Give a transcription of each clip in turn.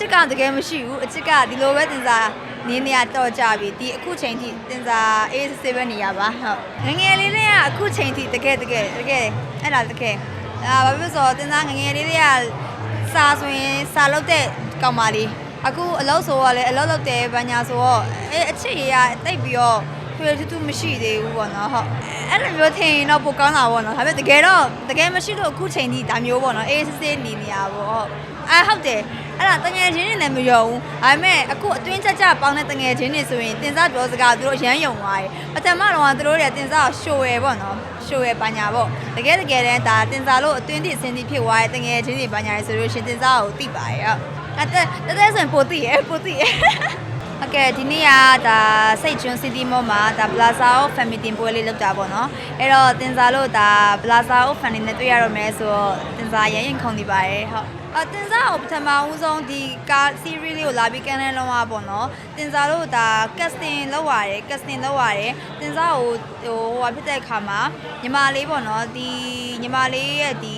ချစ်ကတကယ်မရှိဘူးအချစ်ကဒီလိုပဲတင်စားနေနေရတော့ကြပြီဒီအခုချိန်ထိတင်စားအေးဆေးပဲနေရပါဟုတ်ငယ်ငယ်လေးလေးကအခုချိန်ထိတကယ်တကယ်တကယ်အဲ့ဒါတကယ်အာဘာဖြစ်လို့ဆိုတော့တင်စားငယ်ငယ်လေးလေးကစာဆိုရင်စာလုပ်တဲ့ကောင်မလေးအခုအလုပ်ဆိုတော့လေအလုပ်လုပ်တယ်ဘာညာဆိုတော့အဲအချစ်ရေးကတိတ်ပြီးတော့ဖွေထူးထူးမရှိသေးဘူးပေါ့နော်ဟုတ်အဲ့လိုမျိုးထင်ရင်တော့ပိုကောင်းတာပေါ့နော်ဒါပေမဲ့တကယ်တော့တကယ်မရှိလို့အခုချိန်ထိဒါမျိုးပေါ့နော်အေးဆေးဆေးနေနေရပါပေါ့ဟုတ် အဲဟုတ်တယ် အဲ့ဒါတငယ်ချင်းတွေလည်းမယုံဘူးဒါပေမဲ့အခုအတွင်းချက်ချက်ပေါင်းတဲ့တငယ်ချင်းတွေဆိုရင်တင်စားပြောစကားသူတို့ရမ်းယုံသွားတယ်ပထမတော့ကသူတို့တွေကတင်စားကိုရှို့ရယ်ပေါ့နော်ရှို့ရယ်ပညာပေါ့တကယ်တကယ်တမ်းဒါတင်စားလို့အတွင်းတိအစင်းတိဖြစ်သွားတဲ့တငယ်ချင်းတွေပညာရယ်ဆိုလို့ရှရင်တင်စားကိုသိပါရဲ့ဟုတ်အဲ့တက်တက်တက်ဆိုရင်ပိုသိရယ်ပိုသိရယ်โอเคဒီနေ့ကဒါစိတ်ကျွန်း city mall မှာဒါ Plaza of Family တင်ပွဲလေးလုပ်တာပေါ့နော်အဲ့တော့တင်စားလို့ဒါ Plaza of Family နဲ့တွေ့ရတော့မယ်ဆိုတော့တင်စားရရင်ခုန်နေပါတယ်ဟုတ် အတင်စားကိုပထမဦးဆုံးဒီကား series လေးကိုလာပြီးကန်တဲ့လုံးဝပေါ့နော်တင်စားလို့ဒါ casting လုပ်ရတယ် casting လုပ်ရတယ်တင်စားကိုဟိုဟိုဟာဖြစ်တဲ့အခါမှာညီမလေးပေါ့နော်ဒီညီမလေးရဲ့ဒီ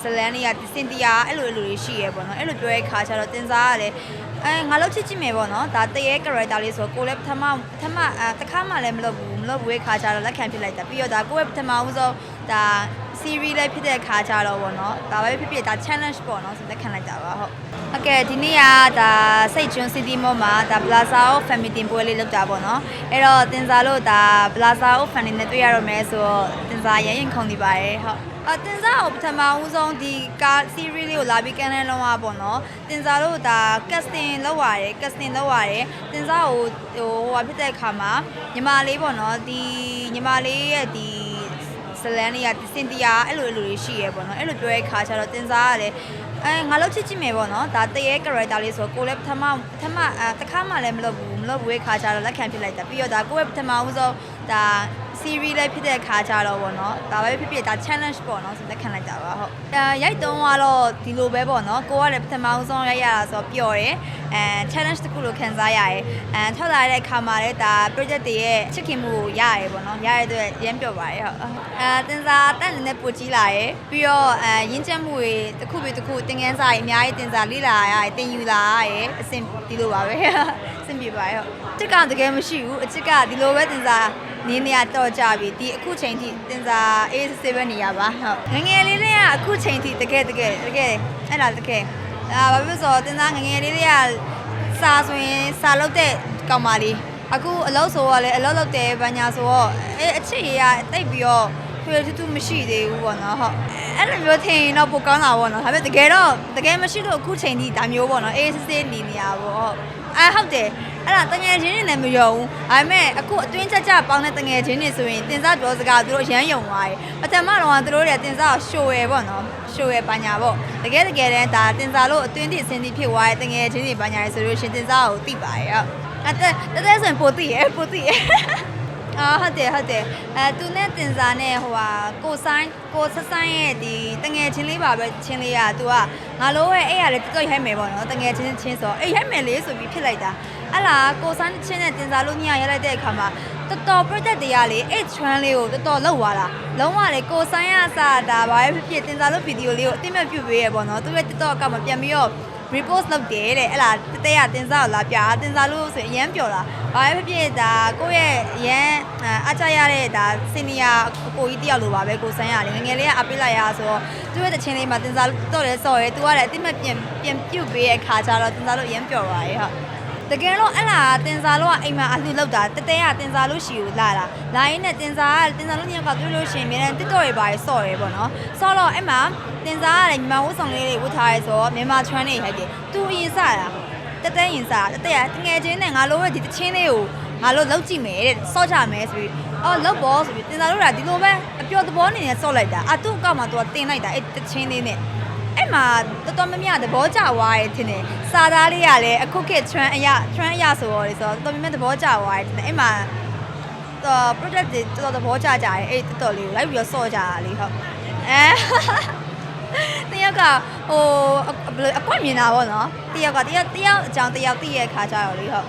ဇလန်လေးကစင်တီယာအဲ့လိုအဲ့လိုတွေရှိရဲပေါ့နော်အဲ့လိုပြောတဲ့ခါကျတော့တင်စားကလည်းအဲငါလောက်ချစ်ကြည့်မယ်ပေါ့နော်ဒါတရေ character လေးဆိုကိုလည်းပထမပထမအဲတစ်ခါမှလည်းမလုပ်ဘူးမလုပ်ဘူးခါကျတော့လက်ခံဖြစ်လိုက်တာပြီးတော့ဒါကိုယ့်ရဲ့ပထမဦးဆုံးဒါ series လည်းဖြစ်တဲ့အခါကြတော့ဗောနော်ဒါပဲဖြစ်ဖြစ်ဒါ challenge ပေါ့နော်ဆိုတဲ့ခံလိုက်တာပါဟုတ်ဟုတ်ကဲ့ဒီနေ့ကဒါစိတ်ကျွန်း city mall မှာဒါ plaza of family တင်ပွဲလေးလုပ်တာပေါ့နော်အဲ့တော့တင်စားလို့ဒါ plaza of family နဲ့တွေ့ရတော့မယ်ဆိုတော့တင်စားရရင်ခုန်နေပါတယ်ဟုတ်အတင်စားကိုပထမဦးဆုံးဒီကား series လေးကိုလာပြီးကန်တဲ့လုံးဝပေါ့နော်တင်စားတို့ဒါ casting လောက်ရတယ် casting လောက်ရတယ်တင်စားကိုဟိုဟိုဖြစ်တဲ့အခါမှာညီမလေးပေါ့နော်ဒီညီမလေးရဲ့ဒီ ဇလန်လေးကဒီစင်တီယာအဲ့လိုအဲ့လိုတွေရှိရဲပေါ့နော်အဲ့လိုပြောတဲ့ခါကျတော့တင်စားကလည်းအဲငါလောက်ချစ်ကြည့်မယ်ပေါ့နော်ဒါတရေ character လေးဆိုကိုလည်းပထမပထမအဲတစ်ခါမှလည်းမလုပ်ဘူးမလုပ်ဘူးခါကျတော့လက်ခံဖြစ်လိုက်တာပြီးတော့ဒါကိုယ့်ရဲ့ပထမဦးဆုံးဒါ series လေးဖြစ်တဲ့ခါကြတော့ဗောနော်ဒါပဲဖြစ်ဖြစ်ဒါ challenge ပေါ့နော်ဆိုလက်ခံလိုက်တာပါဟုတ်အဲရိုက်တုံးကတော့ဒီလိုပဲပေါ့နော်ကိုကလည်းပထမဦးဆုံးရိုက်ရတာဆိုတော့ပျော်တယ်အဲ challenge တစ်ခုလိုခံစားရတယ်အဲထွက်လာတဲ့အခါမှာလည်းဒါ project တွေရဲ့ချစ်ခင်မှုကိုရရပေါ့နော်ရရတဲ့အတွက်ရမ်းပျော်ပါတယ်ဟုတ်အဲတင်စားတက်နေတဲ့ပူကြီးလာရယ်ပြီးတော့အဲရင်းချက်မှုတွေတစ်ခုပြီးတစ်ခုတင်ငန်းစာတွေအများကြီးတင်စားလေ့လာရရတင်ယူလာရရအဆင်ဒီလိုပါပဲအဆ င်ပြေပါတယ်ဟုတ်ချစ်ကတကယ်မရှိဘူးအချစ်ကဒီလိုပဲတင်စားနေနေရတော့ကြပြီဒီအခုချိန်ထိတင်စားအေးဆေးပဲနေရပါဟုတ်ငယ်ငယ်လေးလေးကအခုချိန်ထိတကယ်တကယ်တကယ်အဲ့ဒါတကယ်အာဘာဖြစ်လို့ဆိုတော့တင်စားငယ်ငယ်လေးလေးကစာဆိုရင်စာလုပ်တဲ့ကောင်မလေးအခုအလုပ်ဆိုတော့လေအလုပ်လုပ်တယ်ဘာညာဆိုတော့အဲအချစ်ရေးကတိတ်ပြီးတော့ဖွေထူးထူးမရှိသေးဘူးပေါ့နော်ဟုတ်အဲ့လိုမျိုးထင်ရင်တော့ပိုကောင်းတာပေါ့နော်ဒါပေမဲ့တကယ်တော့တကယ်မရှိတော့အခုချိန်ထိဒါမျိုးပေါ့နော်အေးဆေးဆေးနေနေရပါပေါ့ဟုတ် အဲဟုတ်တယ်အဲ့ဒါတငယ်ချင်းတွေလည်းမယုံဘူးဒါပေမဲ့အခုအတွင်းချက်ချက်ပေါင်းတဲ့တငယ်ချင်းတွေဆိုရင်တင်စားပြောစကားသူတို့ရမ်းယုံသွားတယ်ပထမတော့ကသူတို့တွေကတင်စားကိုရှို့ရယ်ပေါ့နော်ရှို့ရယ်ပညာပေါ့တကယ်တကယ်တမ်းဒါတင်စားလို့အတွင်းတိအစင်းတိဖြစ်သွားတဲ့တငယ်ချင်းတွေပညာရယ်ဆိုလို့ရှရင်တင်စားကိုသိပါရဲ့ဟုတ်အဲ့တက်တက်တက်ဆိုရင်ပိုသိရယ်ပိုသိရယ် အော်ဟုတ်တယ်ဟုတ်တယ်အဲသူနဲ့တင်စားနဲ့ဟိုဟာကိုဆိုင်ကိုဆဆိုင်ရဲ့ဒီတငယ်ချင်းလေးပါပဲချင်းလေးอ่ะ तू ကငါလို့ရဲ့အဲ့ရလေတော်ရိုက်မယ်ပေါ့နော်တငယ်ချင်းချင်းဆိုအေးရိုက်မယ်လေဆိုပြီးဖြစ်လိုက်တာအဲ့လားကိုဆိုင်ချင်းနဲ့တင်စားလို့ညရလိုက်တဲ့အခါမှာတော်တော် project တွေကလေအဲ့ trend လေးကိုတော်တော်လောက်သွားတာလုံးဝလေကိုဆိုင်ရအစားဒါဘာပဲဖြစ်ဖြစ်တင်စားလို့ဗီဒီယိုလေးကိုအတိမတ်ပြုတ်ပေးရပေါ့နော်သူရဲ့ TikTok ကမှပြန်ပြီးတော့ repost လုပ်တယ်တဲ့အဲ့လားတတဲရတင်စားကိုလာပြတင်စားလို့ဆိုရင်အရန်ပျော်တာဘာပဲဖြစ်ဖြစ်ဒါကိုယ့်ရဲ့အရန်အားချရတဲ့ဒါစင်နီယာအကိုကြီးတယောက်လိုပါပဲကိုဆန်းရတယ်ငယ်ငယ်လေးကအပိလိုက်ရဆိုတော့သူ့ရဲ့တချင်းလေးမှာတင်စားတော့လဲစော်ရဲသူကလည်းအတိမတ်ပြန်ပြန်ပြုတ်ပေးရဲ့ခါကျတော့တင်စားလို့အရန်ပျော်ပါရဲ့ဟုတ် တကယ်တော့အဲ့လားတင်စားလို့ကအိမ်မှာအလှလောက်တာတတဲကတင်စားလို့ရှိကိုလာလာလာရင်းနဲ့တင်စားကတင်စားလို့ညကတွေ့လို့ရှိရင်အများနဲ့ TikTok တွေပါရဆော့ရဲပေါ့နော်ဆော့တော့အဲ့မှာတင်စားကလည်းညီမဝတ်ဆောင်လေးတွေဝတ်ထားရဲဆိုတော့မြန်မာ trend တွေဟဲ့ကသူအရင်စတာတတဲရင်စတာတတဲကငယ်ချင်းနဲ့ငါလိုပဲဒီတချင်းလေးကိုငါလိုလောက်ကြည့်မယ်တဲ့ဆော့ကြမယ်ဆိုပြီးအော်လောက်ပေါ်ဆိုပြီးတင်စားလို့ကဒီလိုပဲအပျော်သဘောအနေနဲ့ဆော့လိုက်တာအတူအကောက်မှာသူကတင်လိုက်တာအဲ့တချင်းလေးနဲ့ အဲ့မှာတော်တော်များများသဘောကျသွားတယ်ထင်တယ်စာသားလေးကလည်းအခုခေတ် trend အရာ trend အရာဆိုတော့လေဆိုတော့တော်တော်များများသဘောကျသွားတယ်ထင်တယ်အဲ့မှာတော့ project တွေတော်တော်သဘောကျကြတယ်အဲ့တော်တော်လေးကိုလိုက်ပြီးတော့စော့ကြတာလေဟုတ်အဲတယောက်ကဟိုအဘယ်လိုအကွက်မြင်တာပေါ့နော်တယောက်ကတယောက်တယောက်အကြောင်းတယောက်သိရဲ့ခါကြရောလေဟုတ်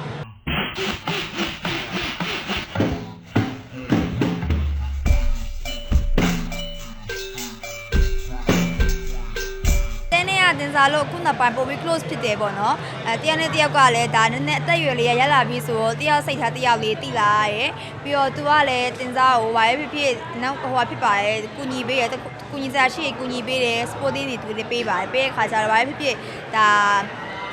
တဲနေရတင်စားလို့ခုနောက်ပိုင်းပိုပြီး close ဖြစ်တယ်ပေါ့နော်အဲတယောက်နဲ့တယောက်ကလည်းဒါနည်းနည်းအသက်အရွယ်လေးရရလာပြီးဆိုတော့တယောက်စိတ်ထားတယောက်လေးတိလာရဲပြီးတော့သူကလည်းတင်စားကိုဘာပဲဖြစ်ဖြစ်နောက်ဟိုဟာဖြစ်ပါရဲ့ကုညီပေးရကုညီစားရှိကုညီပေးတယ် sporting တွေသူလည်းပေးပါတယ်ပေးတဲ့ခါကျတော့ဘာပဲဖြစ်ဖြစ်ဒါ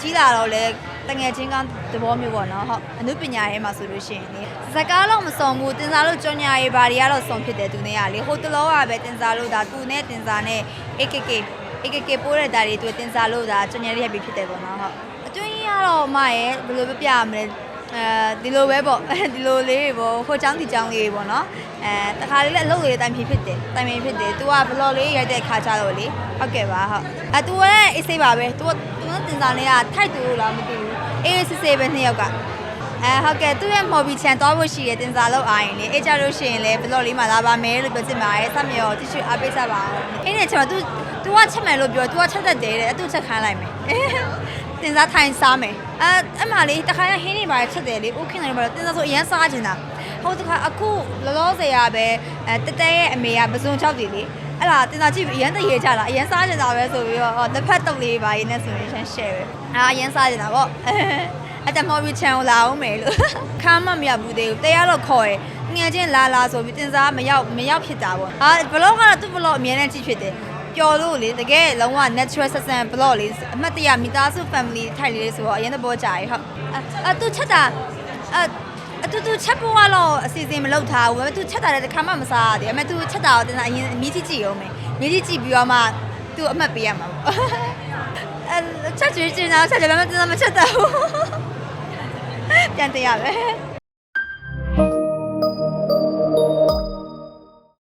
ကြီးလာတော့လေတငယ်ချင်းကောင်းသဘောမျိုးပေါ့နော်ဟုတ်အနုပညာရေးမှာဆိုလို့ရှိရင်လေဇကားတော့မစုံဘူးတင်စားလို့ကြောညာရေးဘာတွေကတော့စုံဖြစ်တယ်သူနဲ့ကလေဟိုတလောကပဲတင်စားလို့ဒါသူနဲ့တင်စားနဲ့ AKK AKK ပိုးတဲ့ဒါတွေသူတင်စားလို့ဒါကြောညာရေးရပြီဖြစ်တယ်ပေါ့နော်ဟုတ်အတွင်းကတော့အမရဲ့ဘယ်လိုပဲပြရမလဲအဲဒီလိုပဲပေါ့ဒီလိုလေးတွေပေါ့ဟိုချောင်းဒီချောင်းလေးတွေပေါ့နော်အဲတခါလေးလည်းအလုပ်လေးတိုင်ဖြစ်ဖြစ်တယ်တိုင်ပင်ဖြစ်တယ်။ तू ကဘလော့လေးရိုက်တဲ့ခါကျတော့လေဟုတ်ကဲ့ပါဟုတ်။အဲ तू ရဲ့အေးဆေးပါပဲ။ तू က तू ကတင်စားလေးကထိုက်တူလို့လားမသိဘူး။အေးဆေးဆေးပဲနှစ်ယောက်က အဲဟုတ်ကဲ့သူ့ရဲ့ hobby ချန်သွားဖို့ရှိရဲ့တင်စားလို့အားရင်လေအေးကြလို့ရှိရင်လေဘလော့လေးမှာလာပါမယ်လို့ပြောချင်ပါတယ်။ဆက်မြော်တ िश ူအားပေးစားပါအောင်။အေးနဲ့ကျွန်တော် तू तू ကချက်မယ်လို့ပြော तू ကချက်တတ်တယ်တဲ့။အဲ့ तू ချက်ခိုင်းလိုက်မယ်။တင်စားထိုင်စားမယ်။အဲအဲ့မှာလေတခါရဟင်းနေပါချက်တယ်လေ။အိုးခင်းနေပါတော့တင်စားဆိုအရန်စားချင်တာ။ဟုတ်တခါအခုလောလောဆယ်ရပဲအဲတတဲရဲ့အမေကပစုံချောက်တည်လေ။ အဲ့ဒါတင်စားကြည့်ပြီးအရန်တရေချလာအရန်စားချင်တာပဲဆိုပြီးတော့ဟောတစ်ဖက်တုပ်လေးပါရင်းနဲ့ဆိုရင်ရှမ်းရှယ်ပဲ။အာအရန်စားချင်တာပေါ့။အဲ့တမော်ဘီချန်ကိုလာအောင်မယ်လို့ခါမှမရဘူးသေးဘူးတရားတော့ခေါ်ရယ်ငွေချင်းလာလာဆိုပြီးတင်စားမရောက်မရောက်ဖြစ်တာပေါ့အာဘလော့ကတော့သူ့ဘလော့အမြဲတမ်းကြည့်ဖြစ်တယ်ပျော်လို့လေတကယ်လုံးဝ natural ဆက်ဆံ blog လေးအမှတ်တရမိသားစု family ထိုက်လေးဆိုတော့အရင်သဘောကျရဟုတ်အသူချက်တာအ အတူတူချက်ဖို့ကတော့အစီအစဉ်မလုပ်ထားဘူး။သူချက်တာလည်းတစ်ခါမှမစားရသေးဘူး။အမေသူချက်တာတော့တင်စားအရင်မြည်ကြည့်ကြည့်အောင်မယ်။မြည်ကြည့်ကြည့်ပြီးတော့မှသူအမှတ်ပေးရမှာပေါ့။အဲချက်ကြည့်ကြည့်တော့ချက်တယ်ဘာမှတင်စားမချက်တော့ဘူး။ပြန်တရားပဲ။